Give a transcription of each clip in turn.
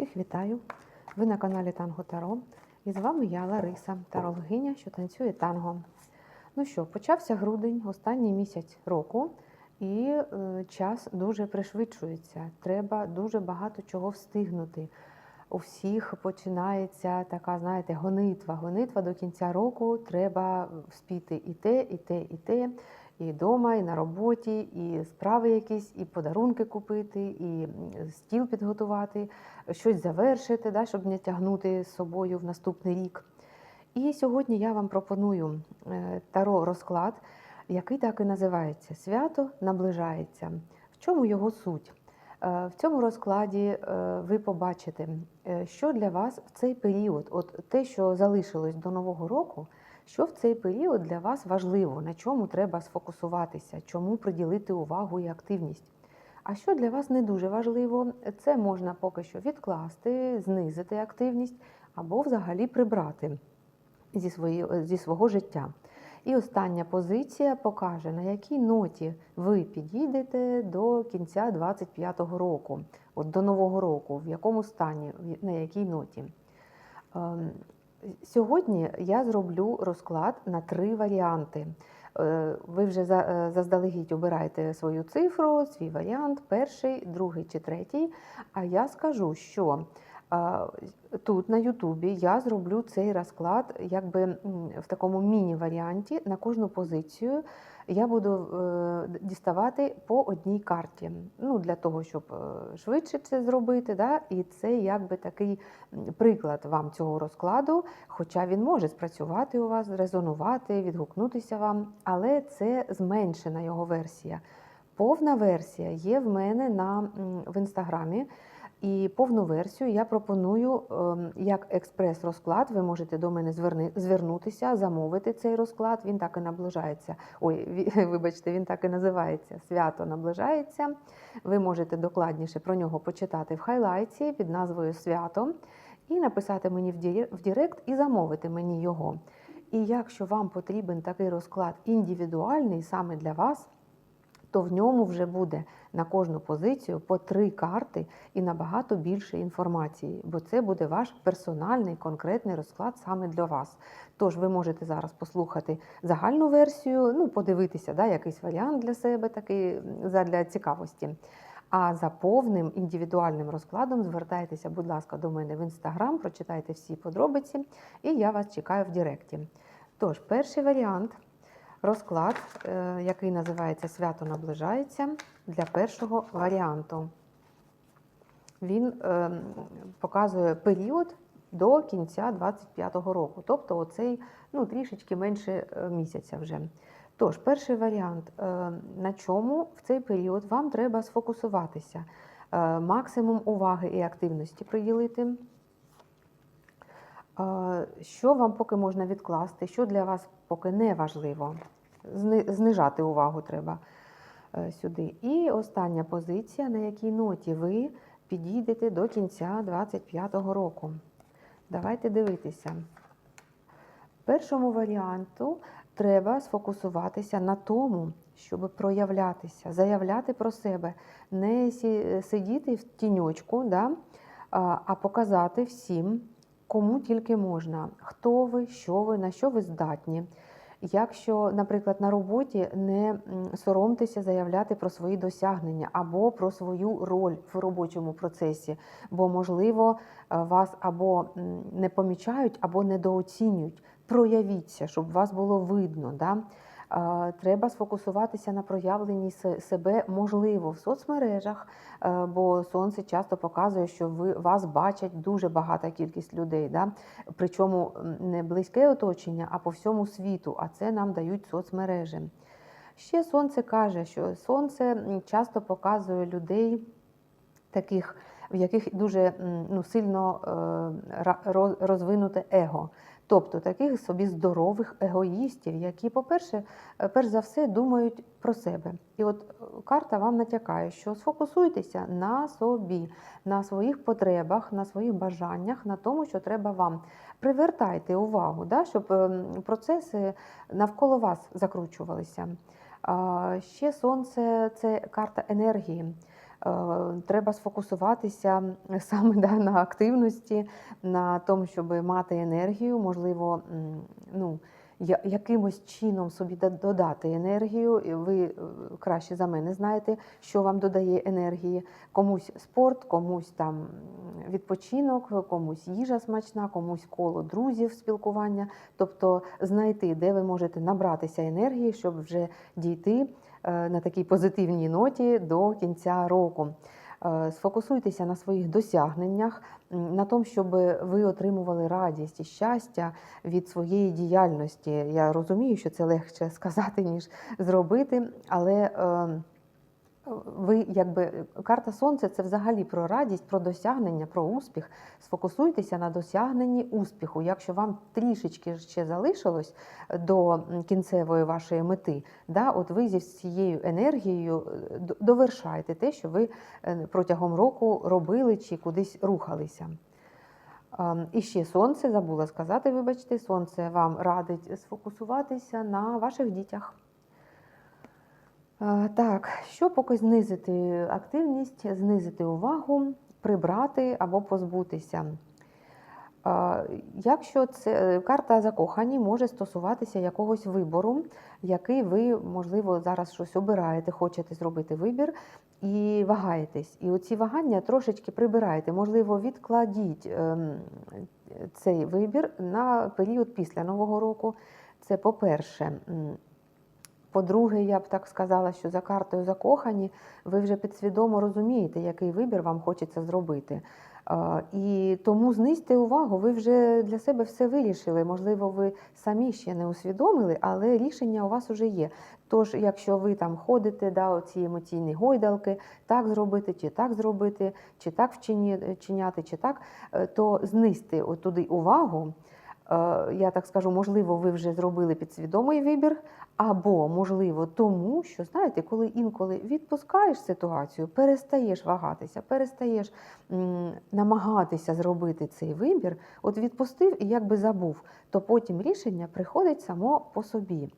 Всіх вітаю! Ви на каналі Танго Таро. І з вами я, Лариса, тарологиня, що танцює танго. Ну що, почався грудень, останній місяць року, і е, час дуже пришвидшується. Треба дуже багато чого встигнути. У всіх починається така, знаєте, гонитва. Гонитва до кінця року треба вспіти і те, і те, і те. І вдома, і на роботі, і справи якісь, і подарунки купити, і стіл підготувати, щось завершити, да, щоб не тягнути з собою в наступний рік. І сьогодні я вам пропоную е, таро розклад, який так і називається Свято наближається. В чому його суть? Е, В цьому розкладі е, ви побачите, е, що для вас в цей період, от те, що залишилось до Нового року, що в цей період для вас важливо, на чому треба сфокусуватися, чому приділити увагу і активність. А що для вас не дуже важливо, це можна поки що відкласти, знизити активність або взагалі прибрати зі, свої, зі свого життя. І остання позиція покаже, на якій ноті ви підійдете до кінця 25-го року, от до Нового року, в якому стані, на якій ноті. Ем, Сьогодні я зроблю розклад на три варіанти. Е, Ви вже е, заздалегідь обираєте свою цифру, свій варіант, перший, другий чи третій. А я скажу, що тут на Ютубі я зроблю цей розклад якби в такому міні-варіанті на кожну позицію. Я буду е, діставати по одній карті. Ну, для того, щоб е, швидше це зробити. Да? І це якби такий приклад вам цього розкладу, хоча він може спрацювати у вас, резонувати, відгукнутися вам, але це зменшена його версія. Повна версія є в мене на, в інстаграмі. І повну версію я пропоную ем, як експрес-розклад. Ви можете до мене зверни, звернутися, замовити цей розклад. Він так і наближається. Ой, вибачте, він так і називається. Свято наближається. Ви можете докладніше про нього почитати в хайлайті під назвою Свято і написати мені в дір- в Дірект і замовити мені його. І якщо вам потрібен такий розклад індивідуальний саме для вас, то в ньому вже буде на кожну позицію по три карти і набагато більше інформації, бо це буде ваш персональний конкретний розклад саме для вас. Тож ви можете зараз послухати загальну версію, ну подивитися, да, якийсь варіант для себе, такий м, задля цікавості. А за повним індивідуальним розкладом звертайтеся, будь ласка, до мене в інстаграм, прочитайте всі подробиці, і я вас чекаю в Директі. Тож, перший варіант розклад, е, який називається Свято наближається для першого варіанту. Він е, показує період до кінця 25-го року, тобто оцей ну, трішечки менше е, місяця вже. Тож, перший варіант, на чому в цей період вам треба сфокусуватися, максимум уваги і активності приділити. Що вам поки можна відкласти, що для вас поки не важливо? Знижати увагу треба е, сюди. І остання позиція, на якій ноті ви підійдете до кінця 25-го року. Давайте дивитися. Першому варіанту треба сфокусуватися на тому, щоб проявлятися, заявляти про себе, не сидіти в тіньочку, да? а показати всім, кому тільки можна, хто ви, що ви, на що ви здатні. Якщо, наприклад, на роботі не соромтеся заявляти про свої досягнення або про свою роль в робочому процесі, бо, можливо, е, вас або не помічають, або недооцінюють. Проявіться, щоб вас було видно. Да? Треба сфокусуватися на проявленні себе, можливо, в соцмережах, е, бо сонце часто показує, що ви вас бачать дуже багата кількість людей. Да? Причому не близьке оточення, а по всьому світу. А це нам дають соцмережі. Ще сонце каже, що сонце часто показує людей таких, в яких дуже ну, сильно е, розвинуте его. Тобто таких собі здорових егоїстів, які, по-перше, е, перш за все думають про себе. І от е, карта вам натякає, що сфокусуйтеся на собі, на своїх потребах, на своїх бажаннях, на тому, що треба вам. Привертайте увагу, да, щоб ем, процеси навколо вас закручувалися. Ще сонце це карта енергії. Е, Треба сфокусуватися саме да, на активності, на тому, щоб мати енергію, можливо, ну, якимось чином собі додати енергію. Ви е, краще за мене знаєте, що вам додає енергії. Комусь спорт, комусь там відпочинок, комусь їжа смачна, комусь коло друзів, спілкування. Тобто знайти, де ви можете набратися енергії, щоб вже дійти на такій позитивній ноті до кінця року. Е, Сфокусуйтеся на своїх досягненнях, на тому, щоб ви отримували радість і щастя від своєї діяльності. Я розумію, що це легше сказати, ніж зробити, але е, ви якби карта сонця це взагалі про радість, про досягнення, про успіх. Сфокусуйтеся на досягненні успіху. Якщо вам трішечки ще залишилось до кінцевої вашої мети, да, от ви зі всією енергією е, довершаєте те, що ви е, протягом року робили чи кудись рухалися. Ем, І ще сонце забула сказати, вибачте, сонце вам радить сфокусуватися на ваших дітях. Е, Так, що поки знизити активність, знизити увагу, прибрати або позбутися. Е, Якщо це е, карта закохані може стосуватися якогось вибору, який ви, можливо, зараз щось обираєте, хочете зробити вибір і вагаєтесь. І оці вагання трошечки прибираєте. Можливо, відкладіть ем, цей вибір на період після Нового року. Це по-перше. По-друге, я б так сказала, що за картою закохані ви вже підсвідомо розумієте, який вибір вам хочеться зробити. Е, І тому знизьте увагу, ви вже для себе все вирішили. Можливо, ви самі ще не усвідомили, але рішення у вас вже є. Тож, якщо ви там ходите, да, оці емоційні гойдалки, так зробити, чи так зробити, чи так вчині- вчиняти, чи так, е, то знизьте туди увагу. Е, Я так скажу, можливо, ви вже зробили підсвідомий вибір, або, можливо, тому що, знаєте, коли інколи відпускаєш ситуацію, перестаєш вагатися, перестаєш намагатися зробити цей вибір, от відпустив і якби забув, то потім рішення приходить само по собі.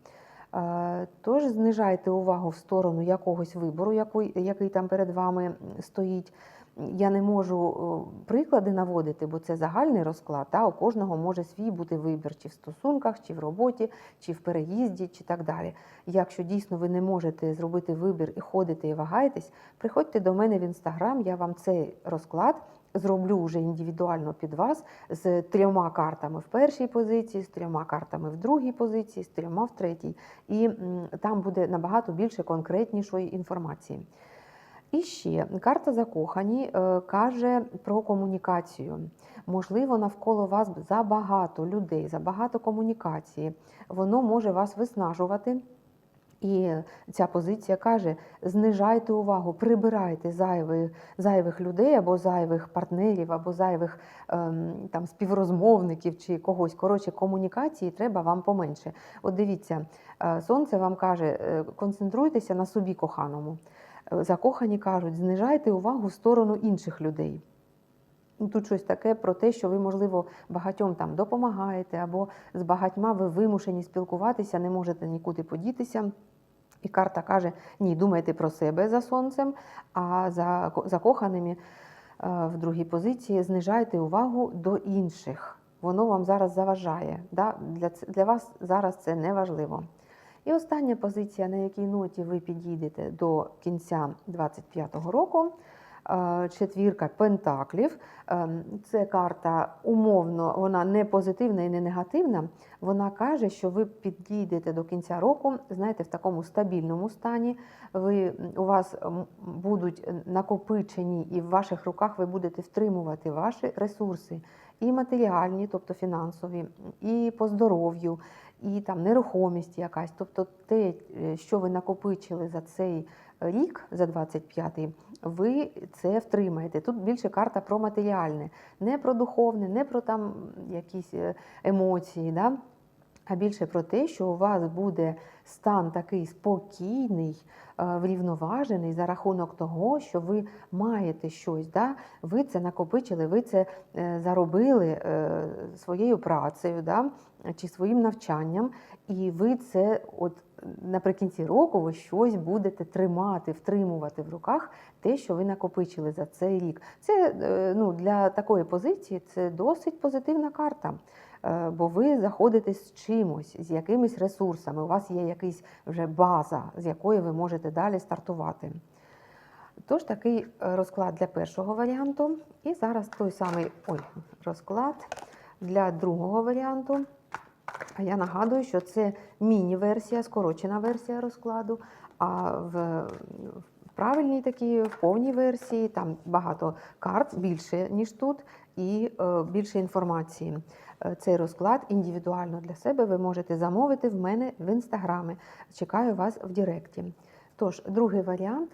Е, Тож знижайте увагу в сторону якогось вибору, який там перед вами стоїть. Я не можу е, приклади наводити, бо це загальний розклад. Та? У кожного може свій бути вибір, чи в стосунках, чи в роботі, чи в переїзді, чи так далі. Якщо дійсно ви не можете зробити вибір і ходите і вагаєтесь, приходьте до мене в інстаграм, я вам цей розклад зроблю вже індивідуально під вас з трьома картами в першій позиції, з трьома картами в другій позиції, з трьома в третій. І там буде набагато більше конкретнішої інформації. І ще карта закохані е, каже про комунікацію. Можливо, навколо вас забагато людей, забагато комунікації. Воно може вас виснажувати. І ця позиція каже: знижайте увагу, прибирайте зайвих, зайвих людей або зайвих партнерів, або зайвих ем, там співрозмовників чи когось. Коротше, комунікації треба вам поменше. От дивіться, е, сонце вам каже, е, концентруйтеся на собі коханому. Закохані кажуть, знижайте увагу в сторону інших людей. Ну, Тут щось таке про те, що ви, можливо, багатьом там допомагаєте, або з багатьма ви вимушені спілкуватися, не можете нікуди подітися. І карта каже: ні, думайте про себе за сонцем, а за ко- закоханими е, в другій позиції знижайте увагу до інших. Воно вам зараз заважає. Да? Для, для вас зараз це не важливо. І остання позиція, на якій ноті ви підійдете до кінця 25-го року. Е, Четвірка пентаклів. Ем, Це карта умовно, вона не позитивна і не негативна. Вона каже, що ви підійдете до кінця року, знаєте, в такому стабільному стані. Ви, у вас будуть накопичені, і в ваших руках ви будете втримувати ваші ресурси, і матеріальні, тобто фінансові, і по здоров'ю, і там нерухомість якась. Тобто те, е, що ви накопичили за цей рік, за 25-й, ви це втримаєте. Тут більше карта про матеріальне, не про духовне, не про там якісь е, емоції. Да? А більше про те, що у вас буде стан такий спокійний, е, врівноважений за рахунок того, що ви маєте щось. Да? Ви це накопичили, ви це е, заробили своєю працею да? чи своїм навчанням, і ви це от наприкінці року ви щось будете тримати, втримувати в руках те, що ви накопичили за цей рік. Це е, ну, для такої позиції це досить позитивна карта. Е, Бо ви заходите з чимось, з якимись ресурсами. У вас є якась вже база, з якої ви можете далі стартувати. Тож такий е, розклад для першого варіанту. І зараз той самий ой, розклад для другого варіанту. А я нагадую, що це міні-версія, скорочена версія розкладу. А в правильній такій, в повній версії там багато карт більше, ніж тут, і е, більше інформації. Е, Цей розклад індивідуально для себе ви можете замовити в мене в інстаграмі. Чекаю вас в Директі. Тож, другий варіант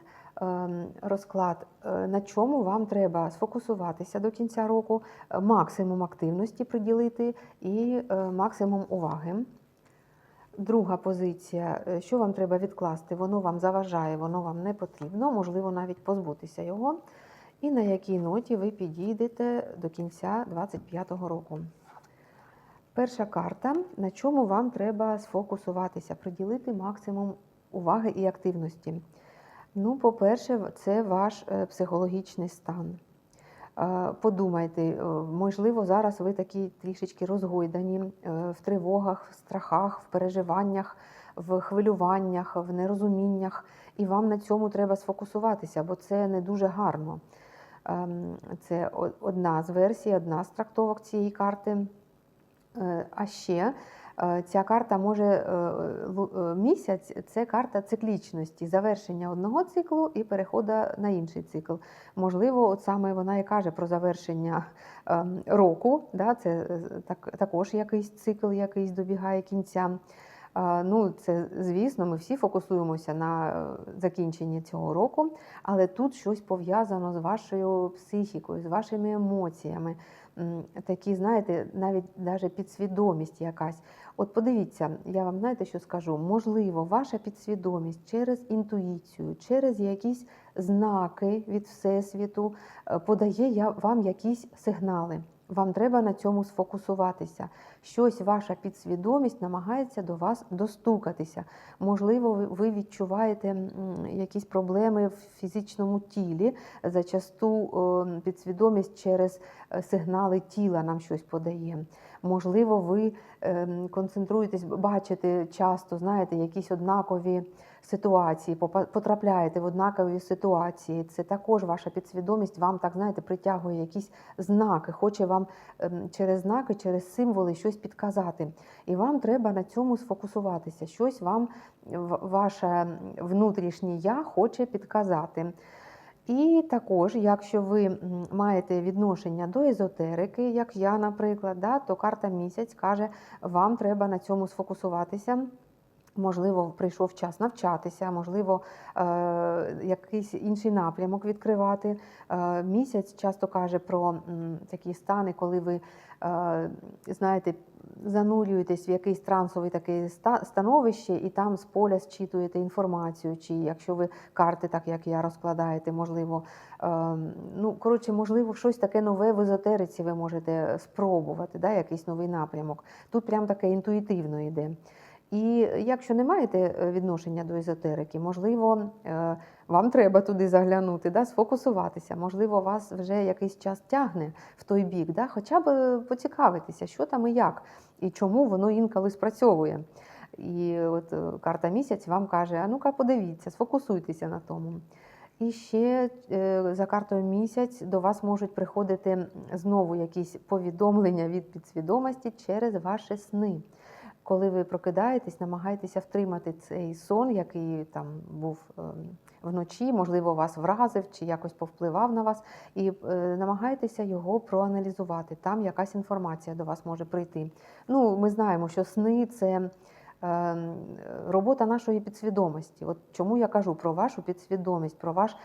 розклад, е, на чому вам треба сфокусуватися до кінця року, е, максимум активності приділити і е, максимум уваги. Друга позиція, що вам треба відкласти, воно вам заважає, воно вам не потрібно, можливо, навіть позбутися його. І на якій ноті ви підійдете до кінця 2025 року. Перша карта, на чому вам треба сфокусуватися, приділити максимум уваги і активності. Ну, по-перше, це ваш е, психологічний стан. Е, Подумайте, е, можливо, зараз ви такі трішечки розгойдані в тривогах, в страхах, в переживаннях, в хвилюваннях, в нерозуміннях, і вам на цьому треба сфокусуватися, бо це не дуже гарно. Ем, Це одна з версій, одна з трактовок цієї карти. А ще ця карта може е, е, місяць це карта циклічності, завершення одного циклу і переходу на інший цикл. Можливо, от саме вона і каже про завершення ем, року. Да, це е, так, також якийсь цикл, якийсь добігає кінця. Ну, це звісно, ми всі фокусуємося на е, закінченні цього року, але тут щось пов'язано з вашою психікою, з вашими емоціями. Такі, знаєте, навіть навіть підсвідомість якась. От подивіться, я вам знаєте, що скажу? Можливо, ваша підсвідомість через інтуїцію, через якісь знаки від Всесвіту е, подає вам якісь сигнали. Вам треба на цьому сфокусуватися. Щось ваша підсвідомість намагається до вас достукатися. Можливо, ви- відчуваєте якісь проблеми в фізичному тілі. Зачасту е, підсвідомість через е, сигнали тіла нам щось подає. Можливо, ви ем, концентруєтесь, бачите часто, знаєте, якісь однакові ситуації, потрапляєте в однакові ситуації. Це також ваша підсвідомість вам так знаєте, притягує якісь знаки, хоче вам ем, через знаки, через символи щось підказати. І вам треба на цьому сфокусуватися. Щось вам ваше внутрішнє я хоче підказати. І також, якщо ви маєте відношення до езотерики, як я, наприклад, да, то карта місяць каже, вам треба на цьому сфокусуватися. Можливо, прийшов час навчатися, можливо, е, якийсь інший напрямок відкривати. Е, місяць часто каже про такі стани, коли ви е, знаєте, занурюєтесь в якийсь трансовий таке становище, і там з поля зчитуєте інформацію, чи якщо ви карти, так як я розкладаєте, можливо, е, ну коротше, можливо, щось таке нове в езотериці ви можете спробувати, да, якийсь новий напрямок. Тут прям таке інтуїтивно йде. І якщо не маєте е, відношення до езотерики, можливо, е, вам треба туди заглянути, да, сфокусуватися. Можливо, вас вже якийсь час тягне в той бік, да, хоча б е, поцікавитися, що там і як, і чому воно інколи спрацьовує. І от е, карта місяць вам каже: а ну-ка, подивіться, сфокусуйтеся на тому. І ще е, за картою місяць до вас можуть приходити знову якісь повідомлення від підсвідомості через ваші сни. Коли ви прокидаєтесь, намагайтеся втримати цей сон, який там був ем, вночі, можливо, вас вразив чи якось повпливав на вас, і е, намагайтеся його проаналізувати. Там якась інформація до вас може прийти. Ну, ми знаємо, що сни це робота нашої підсвідомості. От чому я кажу про вашу підсвідомість, про ваш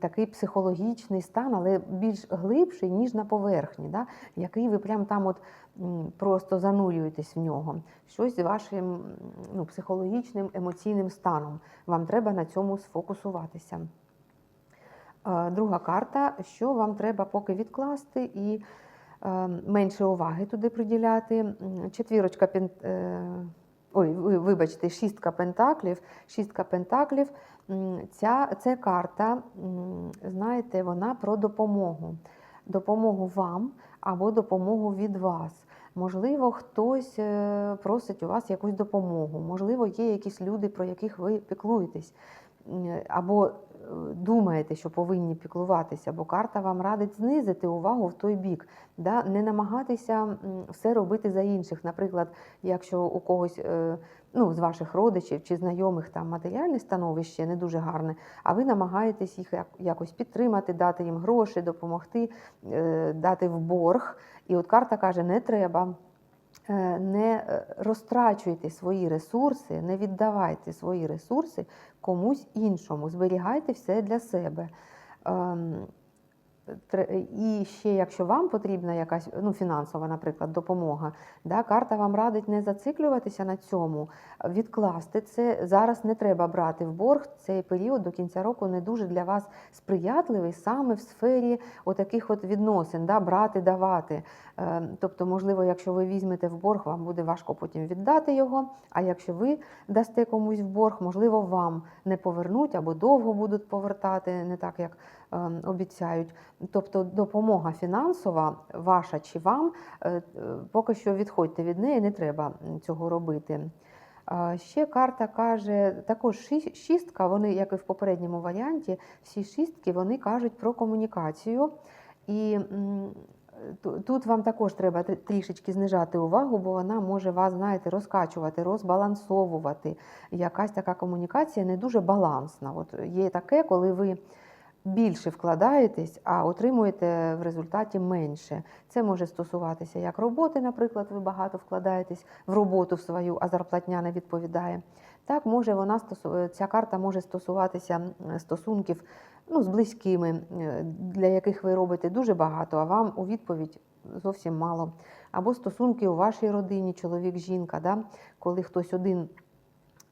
такий психологічний стан, але більш глибший, ніж на поверхні, да? який ви прям там от просто занурюєтесь в нього. Щось з вашим ну, психологічним, емоційним станом. Вам треба на цьому сфокусуватися. Е, Друга карта, що вам треба поки відкласти і е, менше уваги туди приділяти. Четвірочка е, ой, ви- вибачте, шістка пентаклів. Шістка пентаклів. Ця, це карта, знаєте, вона про допомогу. Допомогу вам або допомогу від вас. Можливо, хтось е, просить у вас якусь допомогу, можливо, є якісь люди, про яких ви піклуєтесь, або думаєте, що повинні піклуватися, бо карта вам радить знизити увагу в той бік, да? не намагатися все робити за інших. Наприклад, якщо у когось е, ну, з ваших родичів чи знайомих там матеріальне становище не дуже гарне, а ви намагаєтесь їх якось підтримати, дати їм гроші, допомогти, е, дати в борг. І от карта каже: не треба. Е, Не е, розтрачуйте свої ресурси, не віддавайте свої ресурси комусь іншому, зберігайте все для себе. І ще, якщо вам потрібна якась ну, фінансова, наприклад, допомога, да, карта вам радить не зациклюватися на цьому, відкласти це. Зараз не треба брати в борг. Цей період до кінця року не дуже для вас сприятливий саме в сфері отаких от відносин, да, брати, давати. Е, Тобто, можливо, якщо ви візьмете в борг, вам буде важко потім віддати його. А якщо ви дасте комусь в борг, можливо, вам не повернуть або довго будуть повертати, не так як обіцяють. Тобто допомога фінансова, ваша чи вам, е, е, поки що відходьте від неї, не треба цього робити. Ще карта каже, також шістка, вони, як і в попередньому варіанті, всі шістки вони кажуть про комунікацію. І тут вам також треба трішечки знижати увагу, бо вона може вас, знаєте, розкачувати, розбалансовувати. Якась така комунікація не дуже балансна. От є таке, коли ви більше вкладаєтесь, а отримуєте в результаті менше. Це може стосуватися як роботи, наприклад, ви багато вкладаєтесь в роботу свою, а зарплатня не відповідає. Так, може вона ця карта може стосуватися стосунків ну, з близькими, е, для яких ви робите дуже багато, а вам у відповідь зовсім мало. Або стосунки у вашій родині, чоловік, жінка, да? коли хтось один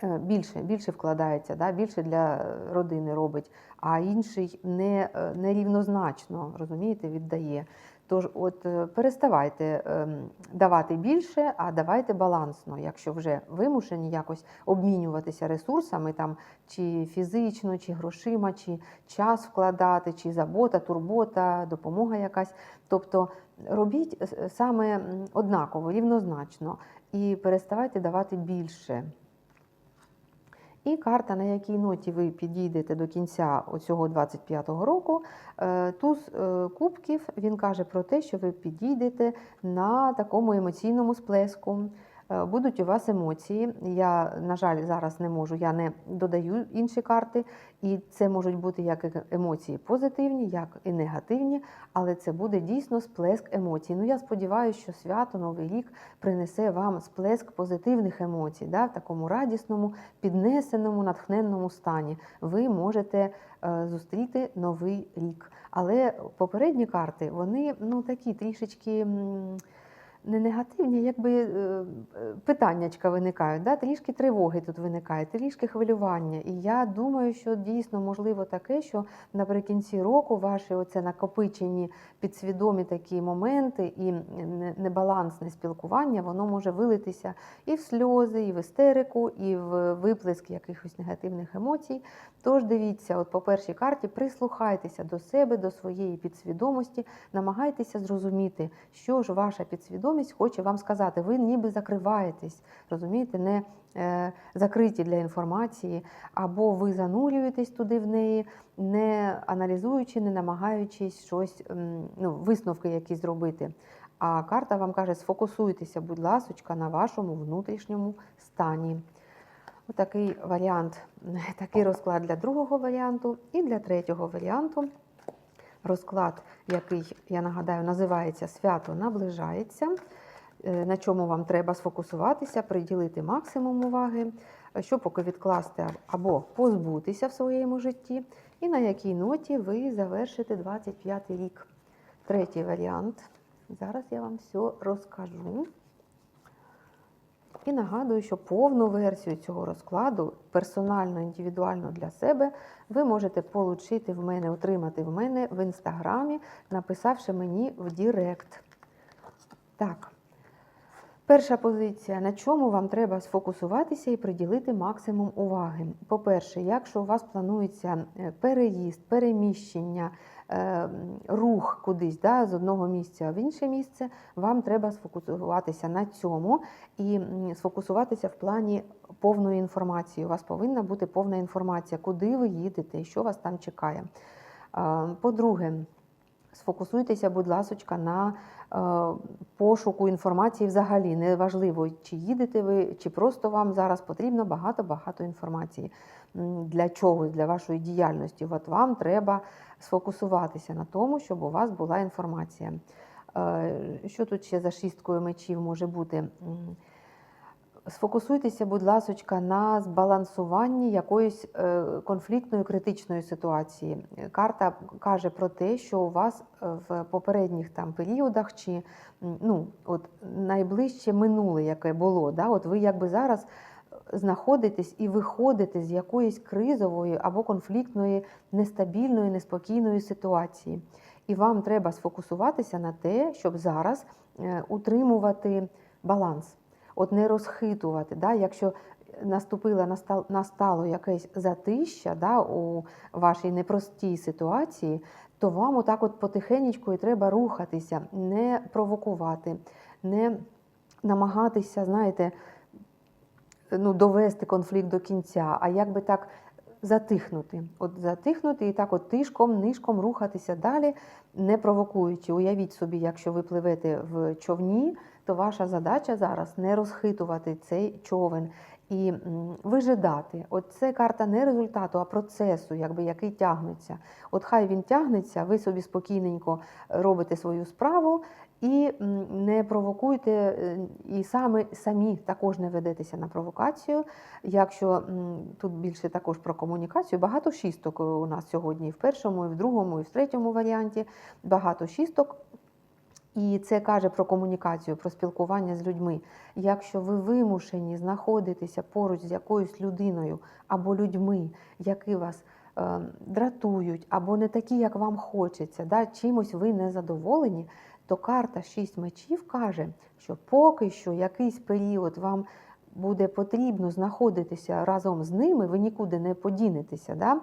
більше, більше вкладається, да? більше для родини робить, а інший не, е, нерівнозначно, розумієте, віддає. Тож, от е, переставайте ем, давати більше, а давайте балансно, якщо вже вимушені якось обмінюватися ресурсами, там чи фізично, чи грошима, чи час вкладати, чи забота, турбота, допомога якась. Тобто робіть е, саме однаково, рівнозначно, і переставайте давати більше. І карта, на якій ноті ви підійдете до кінця цього 25-го року, е, туз е, кубків, він каже про те, що ви підійдете на такому емоційному сплеску. Е, Будуть у вас емоції. Я, на жаль, зараз не можу, я не додаю інші карти, і це можуть бути як емоції позитивні, як і негативні, але це буде дійсно сплеск емоцій. Ну, я сподіваюся, що свято Новий рік принесе вам сплеск позитивних емоцій, да, в такому радісному, піднесеному, натхненному стані. Ви можете е, зустріти новий рік. Але попередні карти, вони ну такі трішечки. Не негативні, якби е, е, питаннячка виникають, да? трішки тривоги тут виникає, трішки хвилювання. І я думаю, що дійсно можливо таке, що наприкінці року ваші оце накопичені підсвідомі такі моменти і небалансне спілкування, воно може вилитися і в сльози, і в істерику, і в виплеск якихось негативних емоцій. Тож дивіться, от по першій карті прислухайтеся до себе, до своєї підсвідомості, намагайтеся зрозуміти, що ж ваша підсвідомість хоче вам сказати. Ви ніби закриваєтесь, розумієте, не е, закриті для інформації, або ви занурюєтесь туди в неї, не аналізуючи, не намагаючись щось, ну, висновки якісь зробити. А карта вам каже, сфокусуйтеся, будь ласочка, на вашому внутрішньому стані. Отакий варіант, такий розклад для другого варіанту і для третього варіанту. Розклад, який, я нагадаю, називається Свято наближається. Е, На чому вам треба сфокусуватися, приділити максимум уваги, е, що поки відкласти або позбутися в своєму житті, і на якій ноті ви завершите 25 рік. Третій варіант. Зараз я вам все розкажу. І нагадую, що повну версію цього розкладу, персонально, індивідуально для себе, ви можете отримати в мене, отримати в мене в інстаграмі, написавши мені в Дірект. Так. Перша позиція, на чому вам треба сфокусуватися і приділити максимум уваги. По-перше, якщо у вас планується е, переїзд, переміщення, рух кудись да, з одного місця в інше місце, вам треба сфокусуватися на цьому і сфокусуватися в плані повної інформації. У вас повинна бути повна інформація, куди ви їдете і що вас там чекає. Е, По-друге, сфокусуйтеся, будь ласочка, на е, пошуку інформації взагалі. Неважливо, чи їдете ви, чи просто вам зараз потрібно багато-багато інформації. Для чогось, для вашої діяльності. От вам треба сфокусуватися на тому, щоб у вас була інформація. Е, Що тут ще за шісткою мечів може бути? Сфокусуйтеся, будь ласочка, на збалансуванні якоїсь е, конфліктної критичної ситуації. Карта каже про те, що у вас е, в попередніх там періодах чи ну, от найближче минуле, яке було, да, от ви якби зараз знаходитесь і виходите з якоїсь кризової або конфліктної, нестабільної, неспокійної ситуації. І вам треба сфокусуватися на те, щоб зараз е, утримувати баланс от не розхитувати. Да? Якщо наступило настало якесь затища да, у вашій непростій ситуації, то вам отак от потихенечку і треба рухатися, не провокувати, не намагатися, знаєте, ну, довести конфлікт до кінця, а якби так затихнути. От затихнути і так от тишком, нишком рухатися далі, не провокуючи. Уявіть собі, якщо ви пливете в човні, то ваша задача зараз не розхитувати цей човен і вижидати. От це карта не результату, а процесу, якби, який тягнеться. От хай він тягнеться, ви собі спокійненько робите свою справу і не провокуйте, е, і саме, самі також не ведетеся на провокацію. Якщо тут більше також про комунікацію, багато шісток у нас сьогодні і в першому, і в другому, і в третьому варіанті. Багато шісток. І це каже про комунікацію, про спілкування з людьми. Якщо ви вимушені знаходитися поруч з якоюсь людиною або людьми, які вас е, дратують, або не такі, як вам хочеться, да, чимось ви не задоволені, то карта шість мечів каже, що поки що якийсь період вам буде потрібно знаходитися разом з ними, ви нікуди не подінетеся. Да?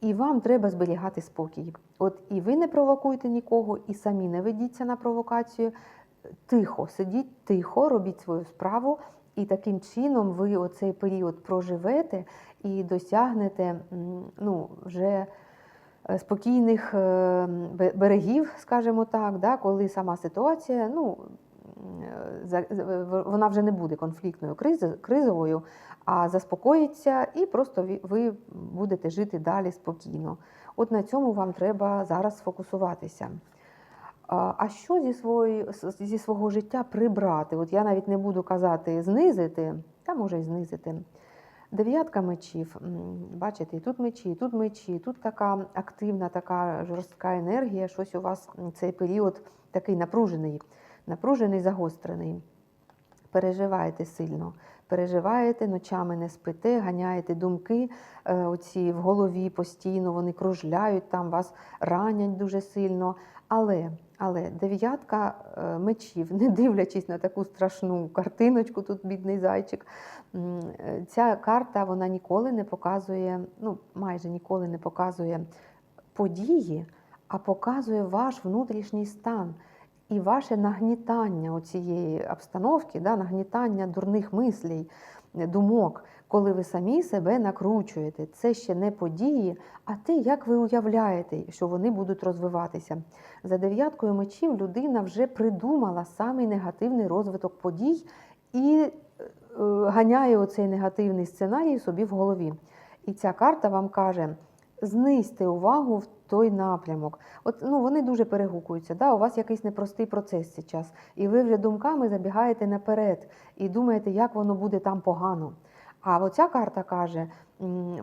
І вам треба зберігати спокій. От і ви не провокуйте нікого, і самі не ведіться на провокацію. Тихо, сидіть тихо, робіть свою справу, і таким чином ви оцей період проживете і досягнете ну, вже е, спокійних е, берегів, скажімо так, да, коли сама ситуація, ну, вона вже не буде конфліктною кризовою, а заспокоїться, і просто ви будете жити далі спокійно. От на цьому вам треба зараз сфокусуватися. А що зі, свої, зі свого життя прибрати? От я навіть не буду казати знизити, та може й знизити. Дев'ятка мечів, бачите, тут мечі, тут мечі, тут така активна, така жорстка енергія, щось у вас цей період такий напружений, напружений, загострений. Переживаєте сильно, переживаєте, ночами не спите, ганяєте думки е, оці в голові постійно, вони кружляють, там вас ранять дуже сильно. Але, але дев'ятка е, мечів, не дивлячись на таку страшну картиночку, тут бідний зайчик, е, ця карта вона ніколи не показує, ну майже ніколи не показує події, а показує ваш внутрішній стан і ваше нагнітання цієї обстановки, да, нагнітання дурних мислей, думок, коли ви самі себе накручуєте. Це ще не події, а те, як ви уявляєте, що вони будуть розвиватися. За дев'яткою мечів людина вже придумала самий негативний розвиток подій і е, ганяє оцей негативний сценарій собі в голові. І ця карта вам каже: знизьте увагу в той напрямок. От ну вони дуже перегукуються. Да? У вас якийсь непростий процес зараз, і ви вже думками забігаєте наперед і думаєте, як воно буде там погано. А оця карта каже: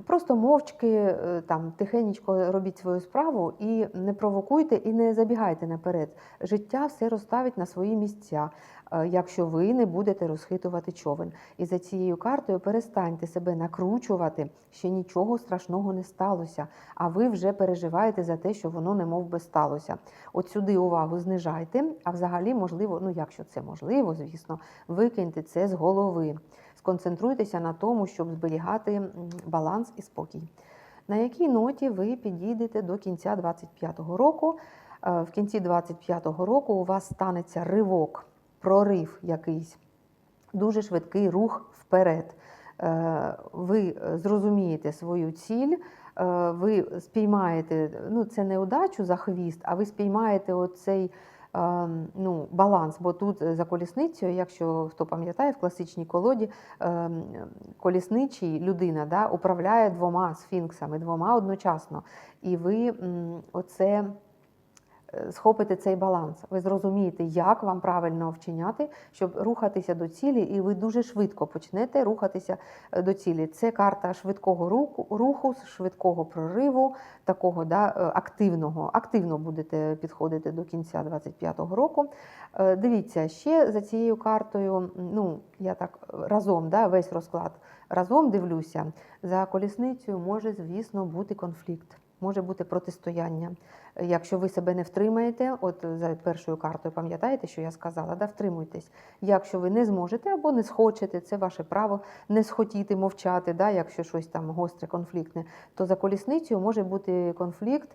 просто мовчки е, там тихенечко робіть свою справу і не провокуйте і не забігайте наперед. Життя все розставить на свої місця, е, якщо ви не будете розхитувати човен. І за цією картою перестаньте себе накручувати, ще нічого страшного не сталося, а ви вже переживаєте за те, що воно немов би сталося. От сюди увагу знижайте, а взагалі, можливо, ну якщо це можливо, звісно, викиньте це з голови. Сконцентруйтеся на тому, щоб зберігати баланс і спокій. На якій ноті ви підійдете до кінця 25-го року? Е, В кінці 25-го року у вас станеться ривок, прорив якийсь, дуже швидкий рух вперед. Е, Ви зрозумієте свою ціль, е, ви спіймаєте, ну це не удачу за хвіст, а ви спіймаєте оцей е, ну, баланс. Бо тут за колісницею, якщо хто пам'ятає, в класичній колоді е, колісничий людина да, управляє двома сфінксами, двома одночасно. І ви оце е, схопите цей баланс. Ви зрозумієте, як вам правильно вчиняти, щоб рухатися до цілі, і ви дуже швидко почнете рухатися е, до цілі. Це карта швидкого руху, руху швидкого прориву, такого да, е, активного. Активно будете підходити до кінця 25-го року. Е, Дивіться, ще за цією картою, ну я так е, разом, да, весь розклад разом дивлюся. За колісницею може, звісно, бути конфлікт. Може бути протистояння. Якщо ви себе не втримаєте, от за першою картою пам'ятаєте, що я сказала, да, втримуйтесь. Якщо ви не зможете або не схочете, це ваше право не схотіти мовчати, да, якщо щось там гостре, конфліктне, то за колісницею може бути конфлікт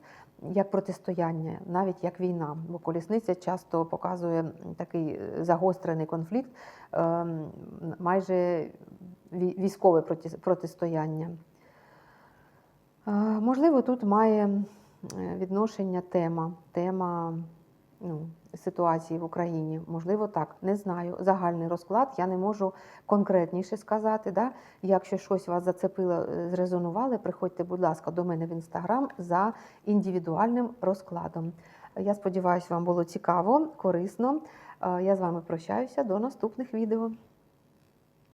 як протистояння, навіть як війна. Бо колісниця часто показує такий е, загострений конфлікт, ем, майже військове протистояння. Е, Можливо, тут має е, відношення тема, тема ну, ситуації в Україні. Можливо, так, не знаю. Загальний розклад я не можу конкретніше сказати. Да? Якщо щось вас зацепило, е, зрезонували, приходьте, будь ласка, до мене в інстаграм за індивідуальним розкладом. Я сподіваюся, вам було цікаво, корисно. Е, Я з вами прощаюся до наступних відео.